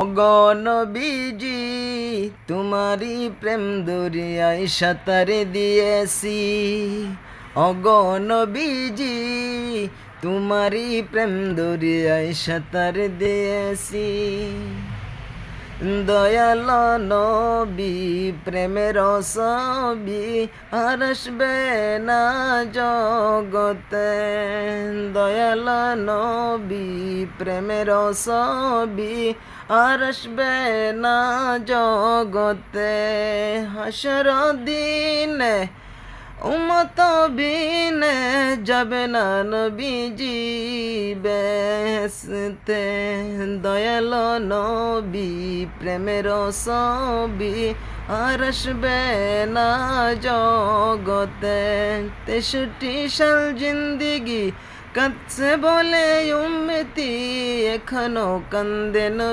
অগণবীজি তোমারি প্রেম দরিয়ায় সাঁতারে দিয়েছি। অগণবীজি তোমারি প্রেম দরিয়ায় সাঁতারে দিয়েছি। দয়াল নবী, প্রেমের সবি আর আসবে না জগতে। দয়াল নবী, প্রেমের সবি আর আসবে না জগতে। হাসর দিনে উমত বিনে যাবে না নবীজি বেসতে দয়াল নবী প্রেমের সবি আর আসবে না জগতে তেষট্টি সাল জিন্দিগি কাঁদছে বলে উম্মতি এখনও কান্দে নবী